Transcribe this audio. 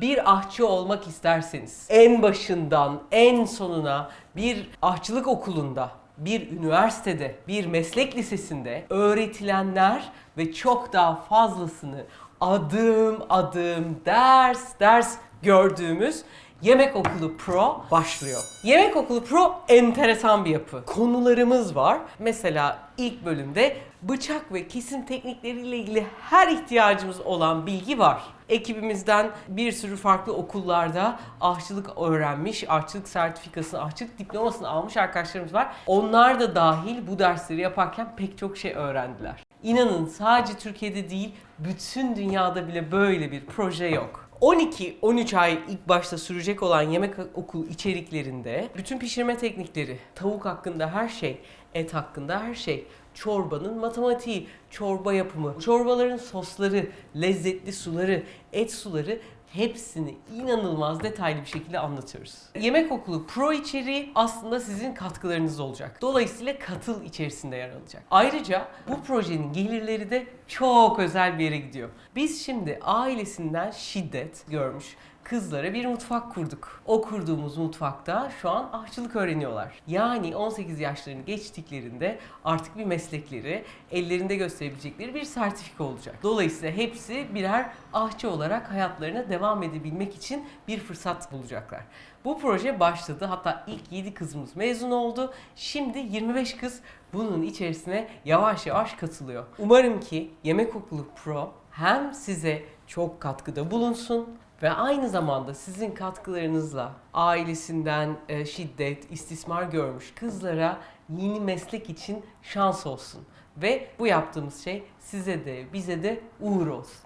bir ahçı olmak isterseniz en başından en sonuna bir ahçılık okulunda, bir üniversitede, bir meslek lisesinde öğretilenler ve çok daha fazlasını adım adım ders ders gördüğümüz Yemek Okulu Pro başlıyor. Yemek Okulu Pro enteresan bir yapı. Konularımız var. Mesela ilk bölümde bıçak ve kesim teknikleriyle ilgili her ihtiyacımız olan bilgi var. Ekibimizden bir sürü farklı okullarda aşçılık öğrenmiş, aşçılık sertifikasını, aşçılık diplomasını almış arkadaşlarımız var. Onlar da dahil bu dersleri yaparken pek çok şey öğrendiler. İnanın sadece Türkiye'de değil, bütün dünyada bile böyle bir proje yok. 12-13 ay ilk başta sürecek olan yemek okulu içeriklerinde bütün pişirme teknikleri, tavuk hakkında her şey, et hakkında her şey, çorbanın matematiği, çorba yapımı, çorbaların sosları, lezzetli suları, et suları hepsini inanılmaz detaylı bir şekilde anlatıyoruz. Yemek Okulu Pro içeriği aslında sizin katkılarınız olacak. Dolayısıyla katıl içerisinde yer alacak. Ayrıca bu projenin gelirleri de çok özel bir yere gidiyor. Biz şimdi ailesinden şiddet görmüş kızlara bir mutfak kurduk. O kurduğumuz mutfakta şu an aşçılık öğreniyorlar. Yani 18 yaşlarını geçtiklerinde artık bir meslekleri, ellerinde gösterebilecekleri bir sertifika olacak. Dolayısıyla hepsi birer aşçı olarak hayatlarına devam edebilmek için bir fırsat bulacaklar. Bu proje başladı. Hatta ilk 7 kızımız mezun oldu. Şimdi 25 kız bunun içerisine yavaş yavaş katılıyor. Umarım ki Yemek Okulu Pro hem size çok katkıda bulunsun ve aynı zamanda sizin katkılarınızla ailesinden e, şiddet, istismar görmüş kızlara yeni meslek için şans olsun. Ve bu yaptığımız şey size de bize de uğur olsun.